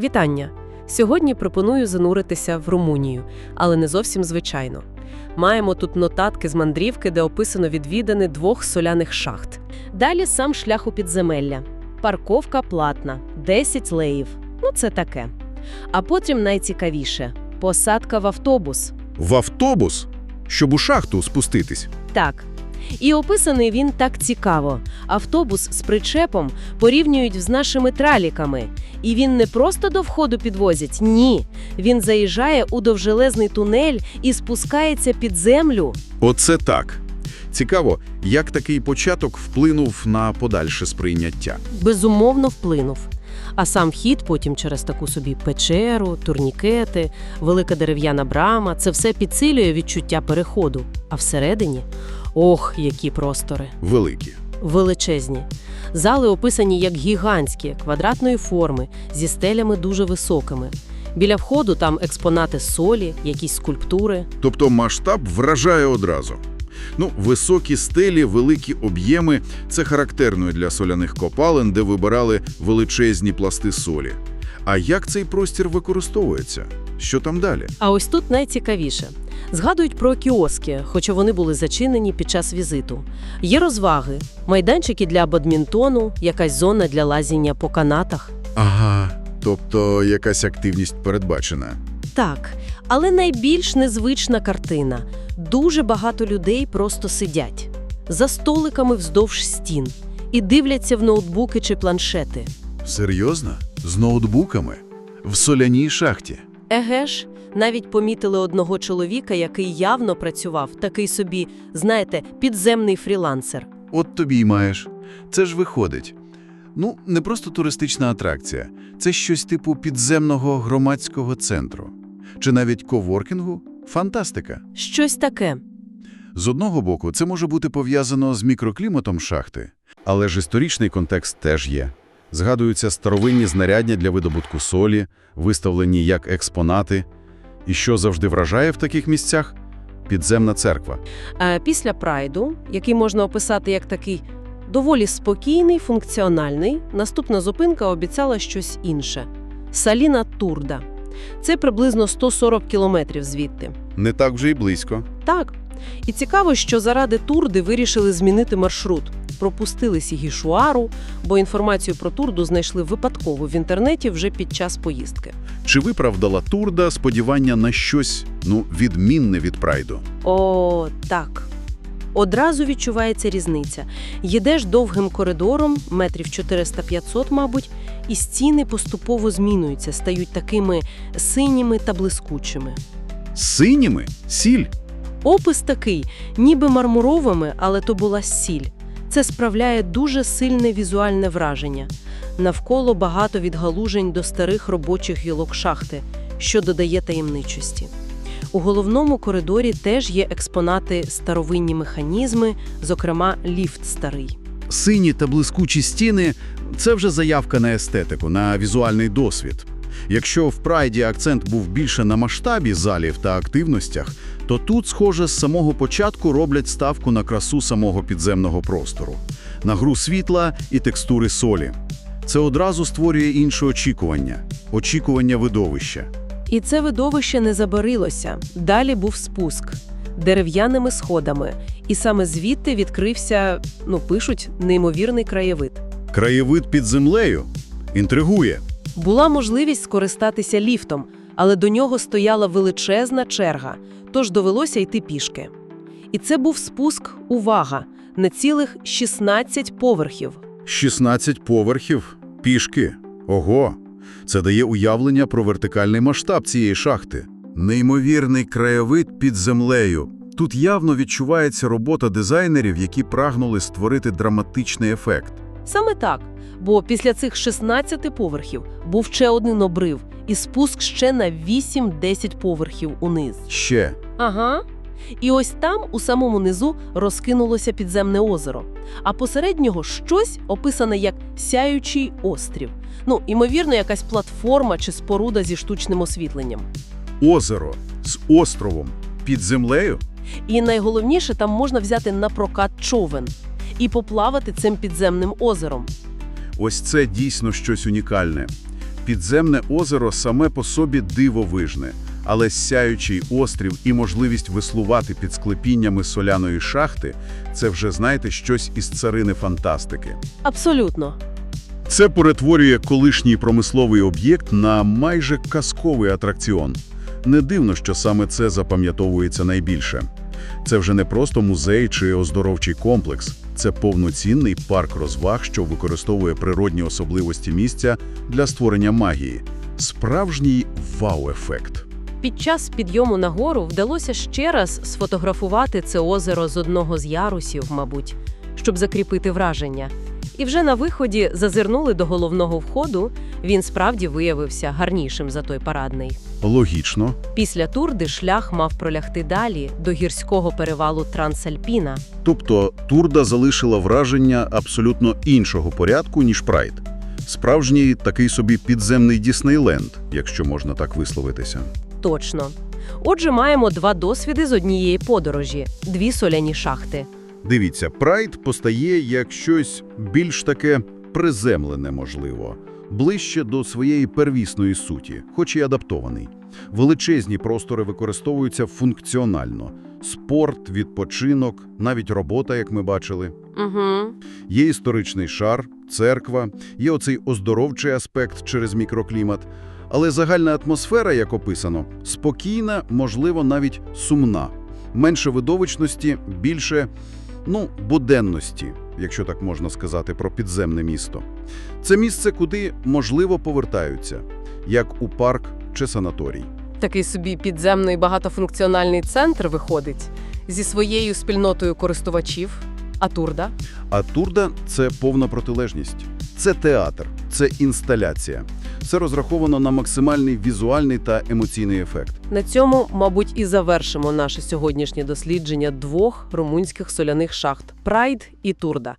Вітання! Сьогодні пропоную зануритися в Румунію, але не зовсім звичайно. Маємо тут нотатки з мандрівки, де описано відвідини двох соляних шахт. Далі сам шлях у підземелля. Парковка платна, 10 леїв. Ну, це таке. А потім найцікавіше посадка в автобус. В автобус, щоб у шахту спуститись. Так. І описаний він так цікаво. Автобус з причепом порівнюють з нашими траліками. І він не просто до входу підвозять, ні. Він заїжджає у довжелезний тунель і спускається під землю. Оце так. Цікаво, як такий початок вплинув на подальше сприйняття. Безумовно вплинув. А сам вхід потім через таку собі печеру, турнікети, велика дерев'яна брама – це все підсилює відчуття переходу. А всередині – ох, які простори! Великі. Величезні. Зали описані як гігантські, квадратної форми, зі стелями дуже високими. Біля входу там експонати солі, якісь скульптури. Тобто масштаб вражає одразу. Ну, високі стелі, великі об'єми – це характерно для соляних копалин, де вибирали величезні пласти солі. А як цей простір використовується? Що там далі? А ось тут найцікавіше. Згадують про кіоски, хоча вони були зачинені під час візиту. Є розваги, майданчики для бадмінтону, якась зона для лазіння по канатах. Ага, тобто якась активність передбачена. Так, але найбільш незвична картина. Дуже багато людей просто сидять за столиками вздовж стін і дивляться в ноутбуки чи планшети. Серйозно? З ноутбуками? В соляній шахті? Еге ж, навіть помітили одного чоловіка, який явно працював, такий собі, знаєте, підземний фрілансер. От тобі й маєш. Це ж виходить. Ну, не просто туристична атракція. Це щось типу підземного громадського центру. Чи навіть коворкінгу? Фантастика. Щось таке. З одного боку, це може бути пов'язано з мікрокліматом шахти. Але ж історичний контекст теж є. Згадуються старовинні знарядня для видобутку солі, виставлені як експонати. І що завжди вражає в таких місцях? Підземна церква. Е, Після прайду, який можна описати як такий доволі спокійний, функціональний, наступна зупинка обіцяла щось інше Саліна Турда. Це приблизно 140 кілометрів звідти. Не так вже й близько. Так. І цікаво, що заради Турди вирішили змінити маршрут. Пропустили Сігішуару, бо інформацію про Турду знайшли випадково в інтернеті вже під час поїздки. Чи виправдала Турда сподівання на щось, ну, відмінне від прайду? О, так. Одразу відчувається різниця. Їдеш довгим коридором, метрів 400-500, мабуть, і стіни поступово змінюються, стають такими синіми та блискучими. Синіми? Сіль? Опис такий, ніби мармуровими, але то була сіль. Це справляє дуже сильне візуальне враження. Навколо багато відгалужень до старих робочих гілок шахти, що додає таємничості. У головному коридорі теж є експонати старовинні механізми, зокрема ліфт старий. Сині та блискучі стіни – це вже заявка на естетику, на візуальний досвід. Якщо в прайді акцент був більше на масштабі залів та активностях, то тут, схоже, з самого початку роблять ставку на красу самого підземного простору, на гру світла і текстури солі. Це одразу створює інше очікування – очікування видовища. І це видовище не забарилося. Далі був спуск дерев'яними сходами, і саме звідти відкрився, ну пишуть, неймовірний краєвид. Краєвид під землею інтригує. Була можливість скористатися ліфтом, але до нього стояла величезна черга, тож довелося йти пішки. І це був спуск, увага, на цілих 16 поверхів. 16 поверхів, пішки. Ого! Це дає уявлення про вертикальний масштаб цієї шахти. Неймовірний краєвид під землею. Тут явно відчувається робота дизайнерів, які прагнули створити драматичний ефект. Саме так, бо після цих 16 поверхів був ще один обрив, і спуск ще на 8-10 поверхів униз. Ще. Ага. І ось там, у самому низу, розкинулося підземне озеро, а посеред нього щось описане як сяючий острів. Ну, ймовірно, якась платформа чи споруда зі штучним освітленням. Озеро з островом під землею? І найголовніше, там можна взяти на прокат човен і поплавати цим підземним озером. Ось це дійсно щось унікальне. Підземне озеро саме по собі дивовижне, але сяючий острів і можливість веслувати під склепіннями соляної шахти – це вже, знаєте, щось із царини фантастики. Абсолютно. Це перетворює колишній промисловий об'єкт на майже казковий атракціон. Не дивно, що саме це запам'ятовується найбільше. Це вже не просто музей чи оздоровчий комплекс. Це повноцінний парк розваг, що використовує природні особливості місця для створення магії. Справжній вау-ефект. Під час підйому на гору вдалося ще раз сфотографувати це озеро з одного з ярусів, мабуть, щоб закріпити враження. І вже на виході зазирнули до головного входу. Він справді виявився гарнішим за той парадний. Логічно. Після Турди шлях мав пролягти далі до гірського перевалу Трансальпіна. Тобто Турда залишила враження абсолютно іншого порядку, ніж Прайд. Справжній такий собі підземний Діснейленд, якщо можна так висловитися. Точно. Отже, маємо два досвіди з однієї подорожі дві соляні шахти. Дивіться, Прайд постає як щось більш таке приземлене, можливо, ближче до своєї первісної суті, хоч і адаптований. Величезні простори використовуються функціонально. Спорт, відпочинок, навіть робота, як ми бачили. Угу. Є історичний шар, церква, є оцей оздоровчий аспект через мікроклімат. Але загальна атмосфера, як описано, спокійна, можливо, навіть сумна. Менше видовищності, більше, ну, буденності, якщо так можна сказати, про підземне місто. Це місце, куди, можливо, повертаються, як у парк чи санаторій. Такий собі підземний багатофункціональний центр виходить зі своєю спільнотою користувачів. А Турда? А Турда – це повна протилежність. Це театр, це інсталяція. Це розраховано на максимальний візуальний та емоційний ефект. На цьому, мабуть, і завершимо наше сьогоднішнє дослідження двох румунських соляних шахт Прайд і Турда.